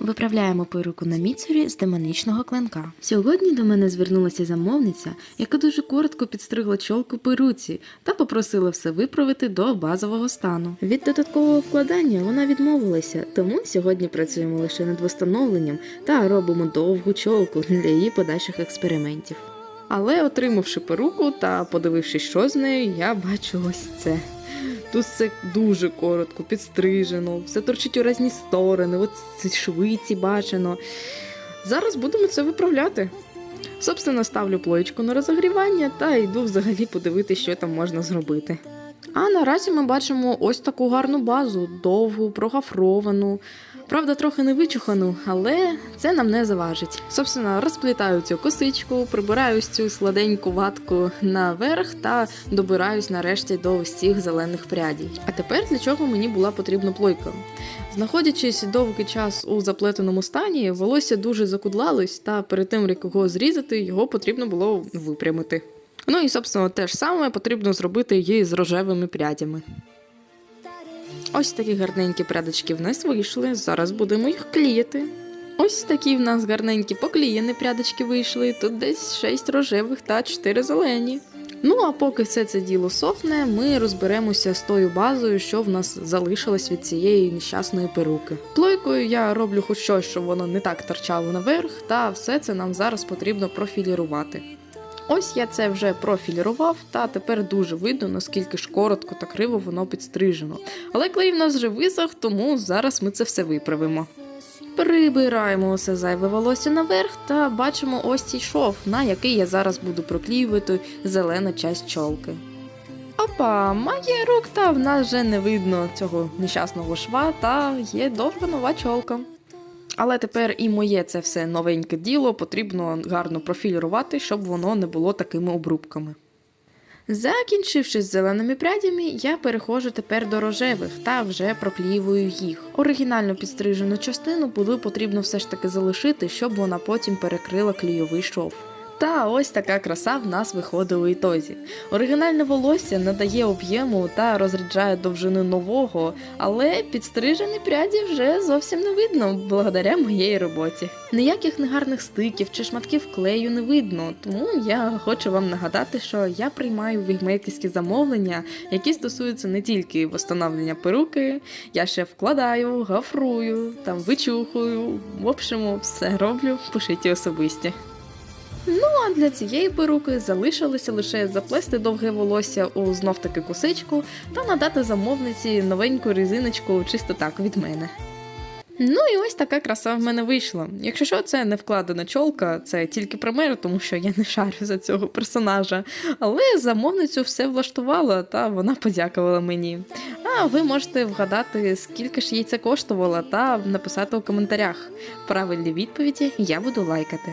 Виправляємо перуку на міцурі з демонічного клинка. Сьогодні до мене звернулася замовниця, яка дуже коротко підстригла чолку перуці та попросила все виправити до базового стану. Від додаткового вкладання вона відмовилася, тому сьогодні працюємо лише над встановленням та робимо довгу чолку для її подальших експериментів. Але отримавши перуку та подивившись, що з нею, я бачу ось це. Тут все дуже коротко, підстрижено, все торчить у різні сторони, от ці швиці бачено. Зараз будемо це виправляти. Собственно, ставлю плоєчку на розогрівання та йду взагалі подивитися, що там можна зробити. А наразі ми бачимо ось таку гарну базу, довгу, прогафровану. Правда, трохи не вичухану, але це нам не заважить. Собственно, розплітаю цю косичку, прибираю цю сладеньку ватку наверх та добираюсь нарешті до цих зелених прядій. А тепер для чого мені була потрібна плойка? Знаходячись довгий час у заплетеному стані, волосся дуже закудлалось, та перед тим, як його зрізати, його потрібно було випрямити. Ну і, собственно, те ж саме потрібно зробити її з рожевими прядями. Ось такі гарненькі прядочки в нас вийшли. Зараз будемо їх клеїти. Ось такі в нас гарненькі поклеєні прядочки вийшли. Тут десь 6 рожевих та 4 зелені. Ну а поки все це діло сохне, ми розберемося з тою базою, що в нас залишилось від цієї нещасної перуки. Плойкою я роблю хоч щось, щоб воно не так торчало наверх, та все це нам зараз потрібно профілірувати. Ось я це вже профілірував, та тепер дуже видно, наскільки ж коротко та криво воно підстрижено. Але клей в нас вже висох, тому зараз ми це все виправимо. Прибираємо усе зайве волосся наверх та бачимо ось цей шов, на який я зараз буду проклеювати зелену часть чолки. Опа, магія рук, та в нас вже не видно цього нещасного шва, та є довга нова чолка. Але тепер і моє це все новеньке діло потрібно гарно профілірувати, щоб воно не було такими обрубками. Закінчивши з зеленими прядями, я переходжу тепер до рожевих та вже проклівую їх. Оригінально підстрижену частину буду потрібно все ж таки залишити, щоб вона потім перекрила клійовий шов. Та ось така краса в нас виходить у ітозі. Оригінальне волосся надає об'єму та розряджає довжину нового, але підстрижені пряді вже зовсім не видно благодаря моєї роботі. Ніяких негарних стиків чи шматків клею не видно, тому я хочу вам нагадати, що я приймаю вігмейкерські замовлення, які стосуються не тільки встановлення перуки, я ще вкладаю, гафрую, там вичухую. В общем, все роблю, пишіть особисті. А для цієї перуки залишилося лише заплести довге волосся у знов таки косичку та надати замовниці новеньку резиночку чисто так від мене. Ну і ось така краса в мене вийшла. Якщо що, це не вкладена чолка, це тільки пример, тому що я не шарю за цього персонажа. Але замовницю все влаштувала, та вона подякувала мені. А ви можете вгадати, скільки ж їй це коштувало, та написати у коментарях. Правильні відповіді я буду лайкати.